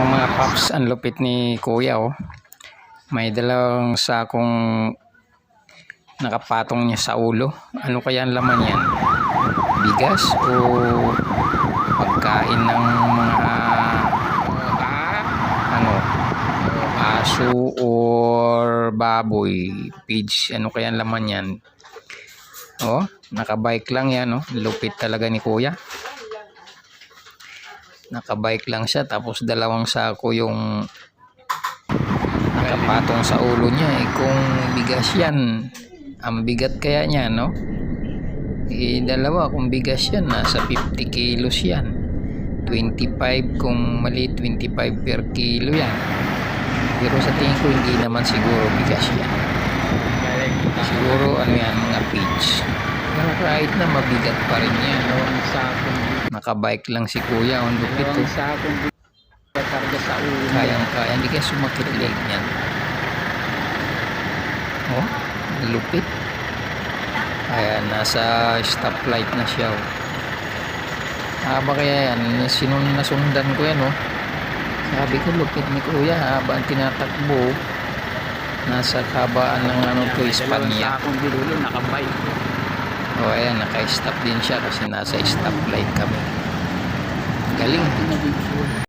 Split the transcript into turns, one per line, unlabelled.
mo mga paps, ang lupit ni kuya oh. May dalawang sakong nakapatong niya sa ulo. Ano kaya ang laman yan? Bigas o pagkain ng mga ano aso or baboy pigs ano kaya ang laman yan oh nakabike lang yan oh lupit talaga ni kuya nakabike lang siya tapos dalawang sako yung nakapatong sa ulo niya eh. Kung bigas yan ang bigat kaya niya no? Eh dalawa kung bigas yan nasa 50 kilos yan. 25 kung mali 25 per kilo yan. Pero sa tingin ko hindi naman siguro bigas yan. Siguro ano yan mga peach. Pero kahit na mabigat pa rin yan
sakong
nakabike lang si kuya ang lupit
dalawang
oh.
sakong karga sa ulo.
kayang kaya hindi kaya sumakit leg niyan oh lupit kaya nasa stoplight na siya oh. haba kaya yan sinun nasundan ko yan oh sabi ko lupit ni kuya haba ang tinatakbo nasa kabaan ng ano to
Dalawang
Espanya
sakong bilulo nakabike.
Oh ayan naka-stop din siya kasi nasa stoplight kami galing.